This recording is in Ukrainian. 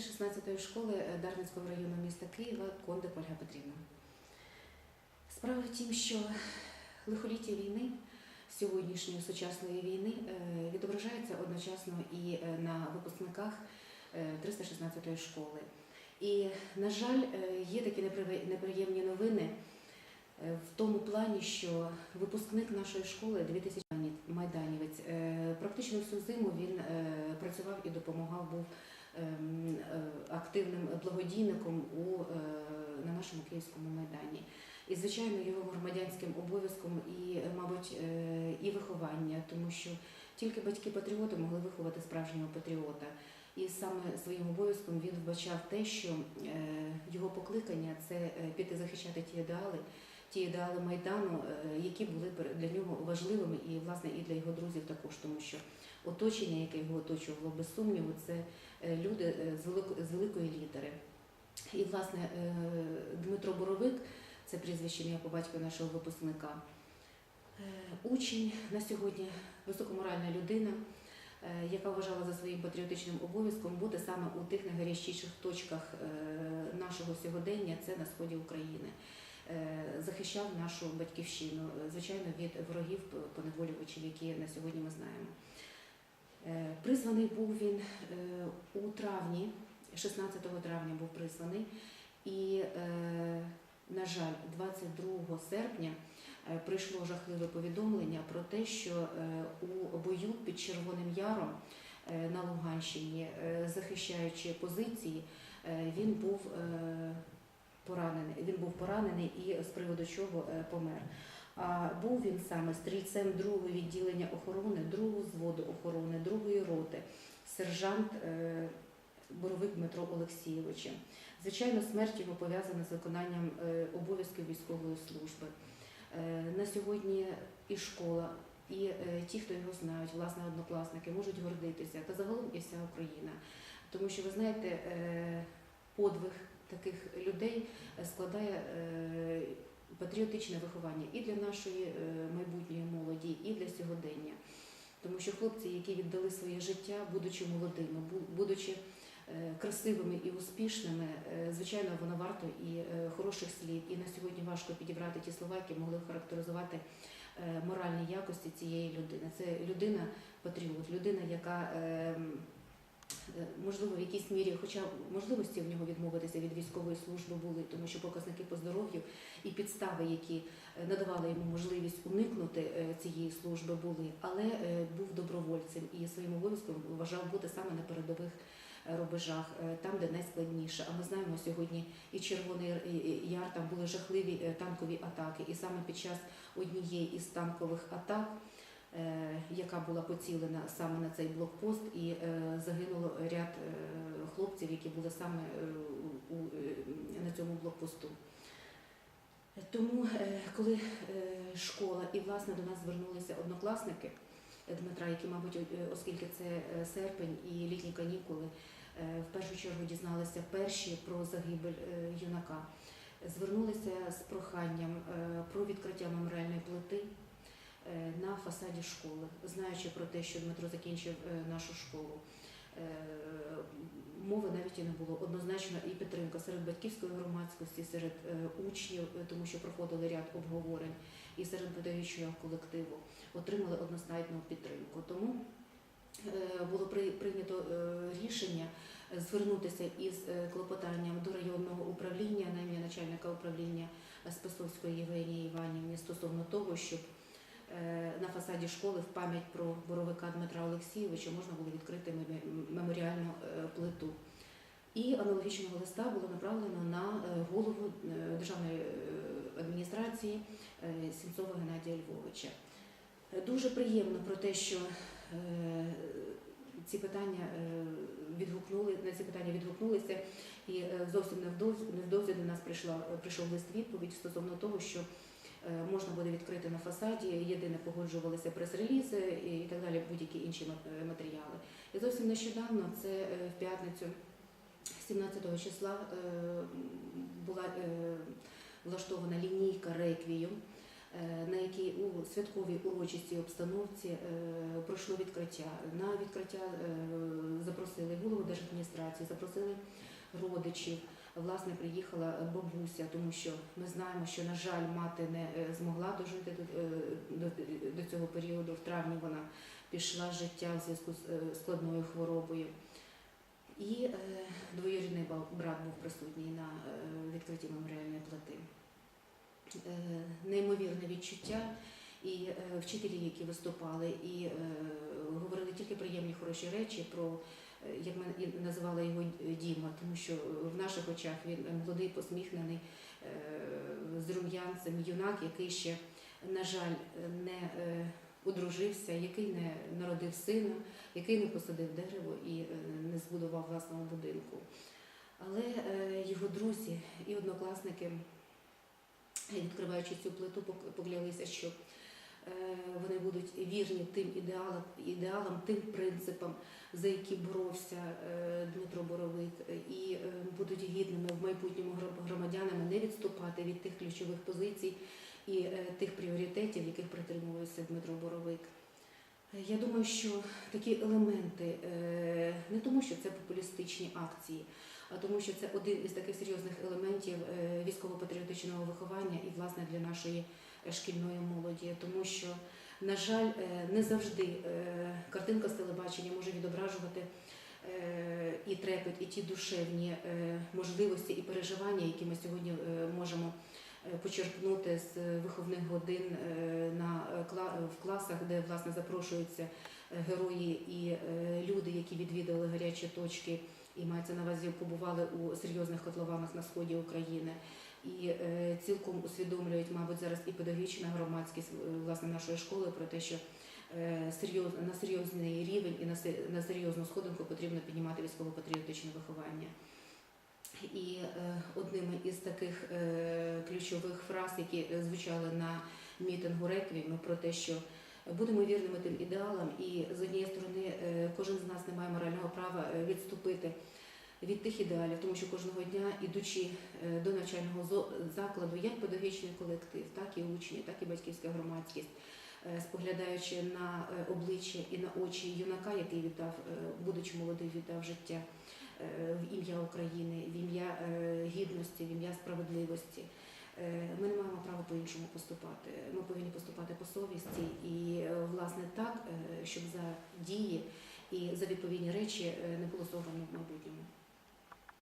316-ї школи е, Дарницького району міста Києва Кондик Ольга Петрівна. Справа в тім, що лихоліття війни, сьогоднішньої сучасної війни, е, відображається одночасно і е, на випускниках е, 316-ї школи. І, на жаль, є такі непри- неприємні новини в тому плані, що випускник нашої школи 2000 майданівець практично всю зиму він працював і допомагав був активним благодійником у, е, на нашому київському майдані. І, звичайно, його громадянським обов'язком і, е, мабуть, е, і виховання, тому що тільки батьки-патріоти могли виховати справжнього патріота. І саме своїм обов'язком він вбачав те, що е, його покликання це е, піти захищати ті ідеали, ті ідеали майдану, е, які були для нього важливими, і власне і для його друзів також, тому що оточення, яке його оточувало без сумніву, це е, люди е, з велик- з великої літери. І власне е, Дмитро Боровик, це прізвище ім'я по батьку нашого випускника. Учень на сьогодні високоморальна людина, яка вважала за своїм патріотичним обов'язком бути саме у тих найгарячіших точках нашого сьогодення, це на сході України. Захищав нашу батьківщину, звичайно, від ворогів поневолювачів, які на сьогодні ми знаємо. Призваний був він е, у травні, 16 травня був призваний, і, е, на жаль, 22 серпня е, прийшло жахливе повідомлення про те, що у бою під Червоним Яром на Луганщині, захищаючи позиції, він був поранений. Він був поранений і з приводу чого помер. А був він саме стрільцем другого відділення охорони, другого зводу охорони, другої роти, сержант е, Боровик Дмитро Олексійовичем. Звичайно, смерть його пов'язана з виконанням е, обов'язків військової служби. Е, На сьогодні і школа, і ті, хто його знають, власне, однокласники, можуть гордитися, та загалом і вся Україна. Тому що ви знаєте, подвиг таких людей складає патріотичне виховання і для нашої е, майбутньої молоді, і для сьогодення. Тому що хлопці, які віддали своє життя, будучи молодими, бу- будучи е, красивими і успішними, е, звичайно, воно варто і хороших слів. І на сьогодні важко підібрати ті слова, які могли характеризувати моральні якості цієї людини. Це людина патріот, людина, яка е, Е, можливо, в якійсь мірі, хоча можливості в нього відмовитися від військової служби були, тому що показники по здоров'ю і підстави, які е, надавали йому можливість уникнути е, цієї служби, були, але е, був добровольцем і своїм обов'язком вважав бути саме на передових е, рубежах, е, там, де найскладніше. А ми знаємо сьогодні і Червоний Яр, там були жахливі е, танкові атаки, і саме під час однієї із танкових атак е, яка була поцілена саме на цей блокпост, і е, загинуло ряд е, хлопців, які були саме е, е, на цьому блокпосту. Тому, е, коли е, школа і власне до нас звернулися однокласники Дмитра, які, мабуть, оскільки це е, серпень і літні канікули, е, в першу чергу дізналися перші про загибель е, юнака, звернулися з проханням е, про відкриття меморіальної плити е, на фасаді школи, знаючи про те, що Дмитро закінчив е, нашу школу. Е, Мови навіть і не було однозначно і підтримка серед батьківської громадськості, серед е, учнів, е, тому що проходили ряд обговорень, і серед педагогічного колективу отримали однозначну підтримку. Тому е, було при- прийнято е, рішення звернутися із е, клопотанням до районного управління на ім'я начальника управління Спасовської Євгенії Іванівні стосовно того, щоб е, на фасаді школи в пам'ять про боровика Дмитра Олексійовича можна було відкрити меморіальну е, плиту. І аналогічного листа було направлено на е, голову е, державної е, адміністрації е, Сінцова Геннадія Львовича. Е, Дуже приємно про те, що е, ці питання е, відгукнули на ці питання відгукнулися, і е, зовсім невдовзі, невдовзі до нас прийшла прийшов лист відповідь стосовно того, що е, можна буде відкрити на фасаді. Єдине погоджувалися прес-релізи і так далі, будь-які інші е, матеріали. І зовсім нещодавно, це е, в п'ятницю, 17 числа, е, була е, влаштована лінійка реквієм е, на якій у святковій урочистій обстановці е, пройшло відкриття. На відкриття е, запросили голову держадміністрації, запросили родичів. Власне, приїхала бабуся, тому що ми знаємо, що, на жаль, мати не е, змогла дожити до, е, до, до цього періоду. В травні вона пішла з життя в зв'язку з е, складною хворобою. І е, двоюрідний брат був присутній на е, відкритті меморіальної плити. Е, неймовірне відчуття. І е, вчителі, які виступали, і е, говорили тільки приємні хороші речі про, е, як ми називали його Діма, тому що в наших очах він молодий, посміхнений, е, з рум'янцем, юнак, який ще, на жаль, не е, одружився, який не народив сина, який не посадив дерево і е, не збудував власного будинку. Але е, його друзі і однокласники, відкриваючи цю плиту, пок- поклялися, що е, вони будуть вірні тим ідеалам, ідеалам, тим принципам, за які боровся е, Дмитро Боровик, е, і е, будуть гідними в майбутньому громадянами не відступати від тих ключових позицій і е, тих пріоритетів, яких притримувався Дмитро Боровик. Е, Я думаю, що такі елементи е, не тому, що це популістичні акції, а тому, що це один із таких серйозних елементів е, військово-патріотичного виховання і власне для нашої е, шкільної молоді, тому що, на жаль, е, не завжди е, картинка з телебачення може відображувати е, і трепет, і ті душевні е, можливості і переживання, які ми сьогодні е, можемо е, почерпнути з виховних годин е, на е, в класах, де власне запрошуються е, герої і е, люди, які відвідали гарячі точки і мається на увазі побували у серйозних котлованах на сході України. І е, цілком усвідомлюють, мабуть, зараз і педагогічна громадськість е, власне нашої школи про те, що е, на серйозний рівень і на, серйозну сходинку потрібно піднімати військово-патріотичне виховання. І е, одним із таких ключових фраз, які звучали на мітингу Реквієму, про те, що будемо вірними тим ідеалам, і з однієї сторони е, кожен з нас не має морального права е, відступити від тих ідеалів, тому що кожного дня, ідучи е, до навчального закладу, як педагогічний колектив, так і учні, так і батьківська громадськість, споглядаючи на обличчя і на очі юнака, який віддав, будучи молодим, віддав життя в ім'я України, в ім'я гідності, в ім'я справедливості. Е, Ми не маємо права по-іншому поступати. Ми повинні поступати по совісті і е, власне так, е, щоб за дії і за відповідні речі не було соромно в майбутньому.